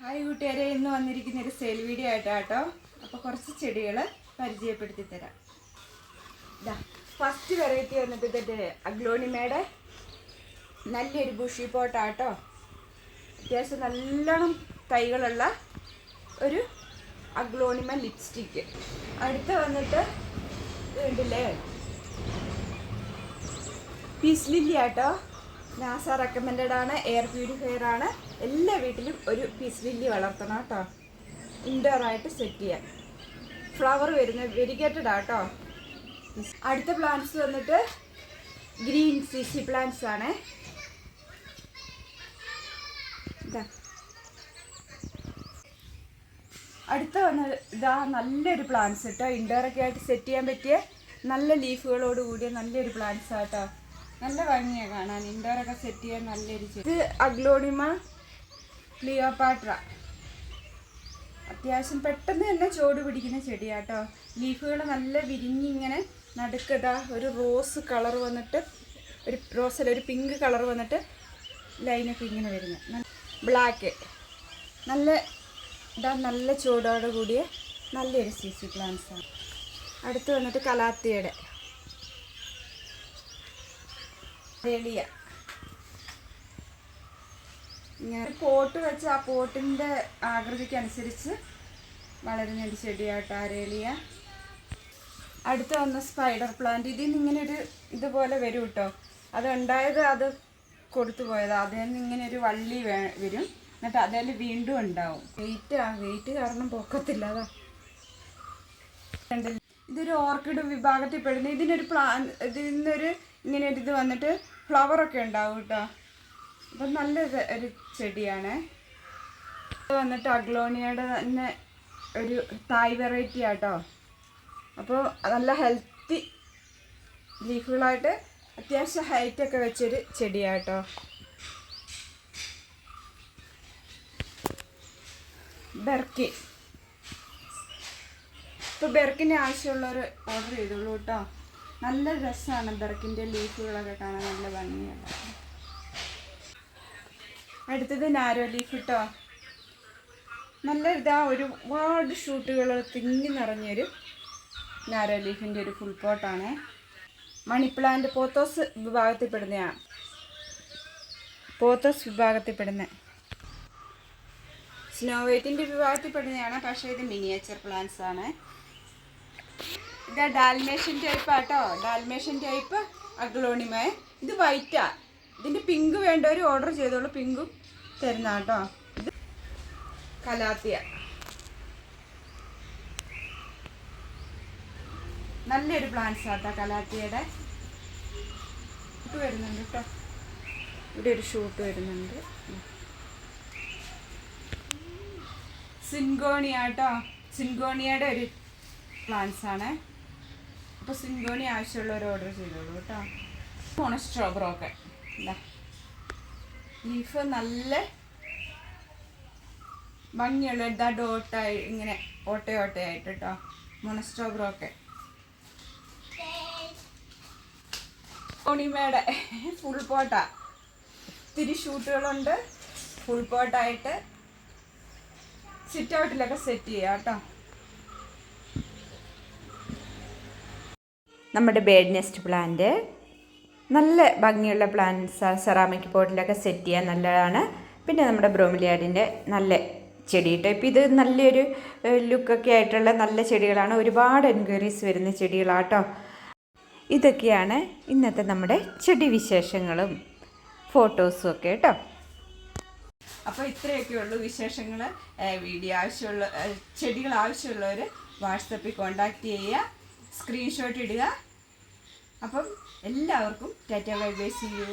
Hi കൂട്ടുകാരെ ഇന്ന് വന്നിരിക്കുന്ന ഒരു സെയിൽ വീഡിയോ ആയിട്ടാട്ടോ അപ്പോൾ കുറച്ച് ചെടികൾ പരിചയപ്പെടുത്തി തരാം. ഇതാ ഫസ്റ്റ് വെറൈറ്റി വന്നിട്ട് ഇതിന്റെ അഗ്ലോണിമയുടെ നല്ലൊരു ബുഷി പോട്ടാട്ടോ അത്യാവശ്യം നല്ലോണം തൈകളുള്ള ഒരു അഗ്ലോണിമ ലിപ്സ്റ്റിക്ക് അടുത്ത് വന്നിട്ട് ഇതുണ്ടല്ലേ കണ്ടില്ലേ? പീസ് ലില്ലി ആട്ടോ നാസ റെക്കമെൻഡഡ് ആണ്. എയർ പ്യൂരിഫയർ ആണ്. എല്ലാ വീട്ടിലും ഒരു പീസ് ലില്ലി വളർത്തണം കേട്ടോ. ഇൻഡോർ ആയിട്ട് സെറ്റ് ചെയ്യാം ഫ്ലവർ വരുന്ന വെരിഗേറ്റഡ് ആട്ടോ അടുത്ത പ്ലാന്റ്സ് വന്നിട്ട് ഗ്രീൻ സിസി പ്ലാന്റ്സ് ആണ്. അടുത്ത വന്ന ഇതാ നല്ലൊരു പ്ലാന്റ്സ് കേട്ടോ. ഇൻഡോറൊക്കെ ആയിട്ട് സെറ്റ് ചെയ്യാൻ പറ്റിയ നല്ല ലീഫുകളോട് കൂടിയ നല്ലൊരു പ്ലാന്റ്സ് ആട്ടോ നല്ല ഭംഗിയാണ് കാണാൻ. ഇൻഡോറൊക്കെ സെറ്റ് ചെയ്യാൻ നല്ലൊരു ചെടി ഇത് അഗ്ലോണിമ ക്ലിയോപാട്ര. അത്യാവശ്യം പെട്ടെന്ന് തന്നെ ചോട് പിടിക്കുന്ന ചെടിയാട്ടോ. ലീഫുകൾ നല്ല വിരിഞ്ഞിങ്ങനെ നടുക്കതാ. ഒരു റോസ് കളർ വന്നിട്ട് ഒരു റോസല്ല ഒരു പിങ്ക് കളർ വന്നിട്ട് ലൈനൊക്കെ ഇങ്ങനെ വരുന്നത് ബ്ലാക്ക് നല്ല ഇതാ നല്ല ചൂടോട് കൂടിയ നല്ലൊരു സി സി പ്ലാന്റ്സാണ് അടുത്ത് വന്നിട്ട് കലാത്തിയുടെ. വെളിയ ഇങ്ങനെ പോട്ട് വെച്ച് ആ പോട്ടിന്റെ ആകൃതിക്കനുസരിച്ച് വളരുന്ന ഒരു ചെടിയാട്ടോ അരേലിയ അടുത്ത് വന്ന സ്പൈഡർ പ്ലാന്റ് ഇതിൽ നിന്ന് ഒരു ഇതുപോലെ വരും കേട്ടോ. അത് ഉണ്ടായത് അത് കൊടുത്തു പോയത്. അതിൽ നിന്ന് ഇങ്ങനെ ഒരു വള്ളി വരും. എന്നിട്ട് അതിൽ വീണ്ടും ഉണ്ടാവും. വെയിറ്റ് ആ വെയിറ്റ് കാരണം പൊക്കത്തില്ല അതാ? ഇതൊരു ഓർക്കിഡ് വിഭാഗത്തിൽ പെടുന്ന ഇതിനൊരു പ്ലാൻ ഇതിൽ നിന്നൊരു ഇങ്ങനെ ഒരു ഇത് വന്നിട്ട് ഫ്ലവറൊക്കെ ഉണ്ടാവും കേട്ടോ അപ്പം നല്ല ഒരു- ചെടിയാണ്. ഇത് വന്നിട്ട് അഗ്ലോണിയയുടെ തന്നെ ഒരു തായ് വെറൈറ്റി ആട്ടോ. അപ്പോൾ നല്ല ഹെൽത്തി ലീഫുകളായിട്ട് അത്യാവശ്യം ഹൈറ്റൊക്കെ വെച്ചൊരു ചെടിയാട്ടോ. ബെർക്കി. ഇപ്പോൾ ബെർക്കിന് ഒരു ഓർഡർ ചെയ്തോളൂ കേട്ടോ. നല്ല രസമാണ് ബെർക്കിന്റെ ലീഫുകളൊക്കെ കാണാൻ നല്ല ഭംഗിയാണ് അടുത്തത് നാരോ ലീഫ് കേട്ടോ നല്ല ഇതാ ഒരുപാട് ഷൂട്ടുകൾ തിങ്ങി നിറഞ്ഞൊരു നാരോ ലീഫിന്റെ ഒരു ഫുൾ പോട്ടാണ് മണിപ്ലാന്റ് പോത്തോസ് വിഭാഗത്തിൽപ്പെടുന്നതാണ് പോത്തോസ് വിഭാഗത്തിൽപ്പെടുന്ന. സ്നോ വൈറ്റിന്റെ വിഭാഗത്തിൽപ്പെടുന്നതാണ് പക്ഷേ ഇത് മിനിയേച്ചർ പ്ലാന്റ്സ് ആണ്. ഇത് ഡാൽമേഷ്യൻ ടൈപ്പ് ആട്ടോ. Dalmatian type aglaonema. ഇത് വൈറ്റാ ഇതിന്റെ പിങ്ക് വേണ്ടവർ ഓർഡർ ചെയ്തോളൂ. പിങ്കും തരുന്ന കേട്ടോ ഇത് കലാത്തിയ. നല്ലൊരു പ്ലാന്റ്സ് ആട്ടോ കലാത്തിയുടെ ഇത് വരുന്നുണ്ട് കേട്ടോ ഇവിടെ ഒരു ഷൂട്ട് വരുന്നുണ്ട്. സിൻഗോണിയാട്ടോ. സിൻഗോണിയുടെ ഒരു പ്ലാന്റ്സ് ആണ് അപ്പോൾ സിംഗോണി ആവശ്യമുള്ളവർ ഓർഡർ ചെയ്തോളൂ കേട്ടോ. ഒക്കെ ദേ ലീഫ് നല്ല ഭംഗിയുള്ള ഇതാ ഡോട്ടായി ഇങ്ങനെ ഓട്ടയോട്ടയായിട്ട് കേട്ടോ ഒക്കെ ഓണിമയുടെ ഫുൾ പോട്ടാ ഒത്തിരി ഷൂട്ടുകളുണ്ട്. ഫുൾ പോട്ടായിട്ട് സിറ്റ് ഔട്ടിലൊക്കെ സെറ്റ് ചെയ്യാം കേട്ടോ നമ്മുടെ ബേഡ് നെസ്റ്റ് പ്ലാന്റ് നല്ല ഭംഗിയുള്ള പ്ലാന്റ്സ് സെറാമിക് പോട്ടിലൊക്കെ സെറ്റ് ചെയ്യാൻ നല്ലതാണ്. പിന്നെ നമ്മുടെ ബ്രോമിലിയാഡിന്റെ നല്ല ചെടി ടൈപ്പ് ഇത് നല്ലൊരു ലുക്കൊക്കെ ആയിട്ടുള്ള നല്ല ചെടികളാണ്. ഒരുപാട് എൻക്വയറീസ് വരുന്ന ചെടികളാട്ടോ. ഇതൊക്കെയാണ് ഇന്നത്തെ നമ്മുടെ ചെടി വിശേഷങ്ങളും ഫോട്ടോസും ഒക്കെ കേട്ടോ അപ്പോൾ ഇത്രയൊക്കെ ഉള്ളൂ വിശേഷങ്ങൾ വീഡിയോ ആവശ്യമുള്ള ചെടികൾ ആവശ്യമുള്ളവർ വാട്സപ്പിൽ കോണ്ടാക്ട് ചെയ്യുക. സ്ക്രീൻഷോട്ട് ഇടുക. അപ്പം എല്ലാവർക്കും tata bye bye see you